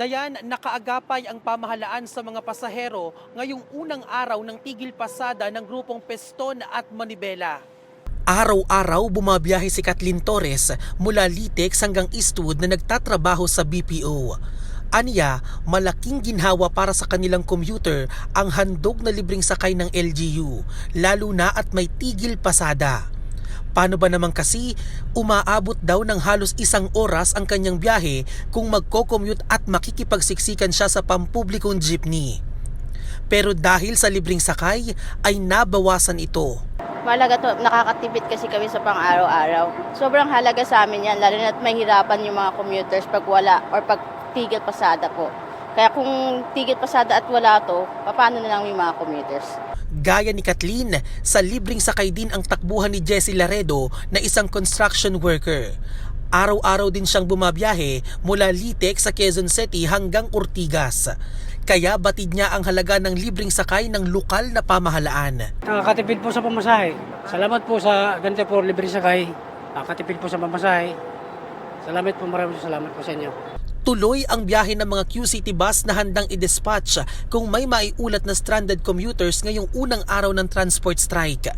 Dayan, nakaagapay ang pamahalaan sa mga pasahero ngayong unang araw ng tigil pasada ng grupong Peston at Manibela. Araw-araw bumabiyahe si Kathleen Torres mula Litex hanggang Eastwood na nagtatrabaho sa BPO. Aniya, malaking ginhawa para sa kanilang commuter ang handog na libreng sakay ng LGU, lalo na at may tigil pasada. Paano ba naman kasi umaabot daw ng halos isang oras ang kanyang biyahe kung magko-commute at makikipagsiksikan siya sa pampublikong jeepney. Pero dahil sa libreng sakay ay nabawasan ito. Mahalaga to, nakakatipid kasi kami sa pang-araw-araw. Sobrang halaga sa amin yan, lalo na't mahirapan yung mga commuters pag wala or pag tigil pasada po. Kaya kung tigil pasada at wala to, paano na lang yung mga commuters? Gaya ni Kathleen, sa libreng sakay din ang takbuhan ni Jessie Laredo na isang construction worker. Araw-araw din siyang bumabiyahe mula Litex sa Quezon City hanggang Ortigas. Kaya batid niya ang halaga ng libreng sakay ng lokal na pamahalaan. Nakakatipid po sa pamasahe. Salamat po sa ganito po libre sakay. Nakakatipid po sa pamasahe. Salamat po maraming salamat po sa inyo. Tuloy ang biyahe ng mga QCity bus na handang i-dispatch kung may maiulat na stranded commuters ngayong unang araw ng transport strike.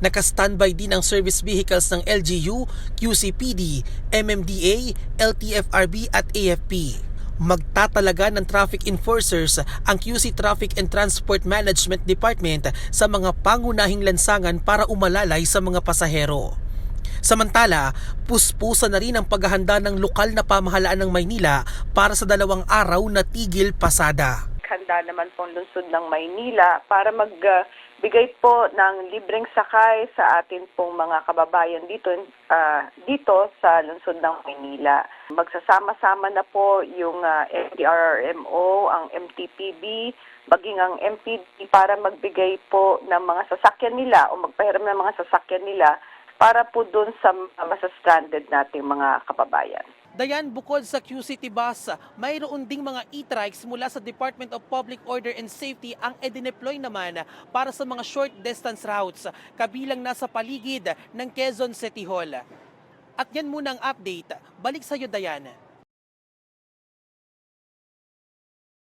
Naka-standby din ang service vehicles ng LGU, QCPD, MMDA, LTFRB at AFP. Magtatalaga ng traffic enforcers ang QC Traffic and Transport Management Department sa mga pangunahing lansangan para umalalay sa mga pasahero. Samantala, puspusa na rin ang paghahanda ng lokal na pamahalaan ng Maynila para sa dalawang araw na tigil pasada. handa naman pong lungsod ng Maynila para magbigay po ng libreng sakay sa atin pong mga kababayan dito ah, dito sa lungsod ng Maynila. Magsasama-sama na po yung ah, MTRRMO, ang MTPB, maging ang MPD para magbigay po ng mga sasakyan nila o magpahiram ng mga sasakyan nila para po doon sa masa-stranded nating mga kababayan. Dayan, bukod sa QCity bus, mayroon ding mga e-trikes mula sa Department of Public Order and Safety ang edineploy naman para sa mga short distance routes, kabilang nasa paligid ng Quezon City Hall. At yan muna ang update. Balik sa iyo, Dayan.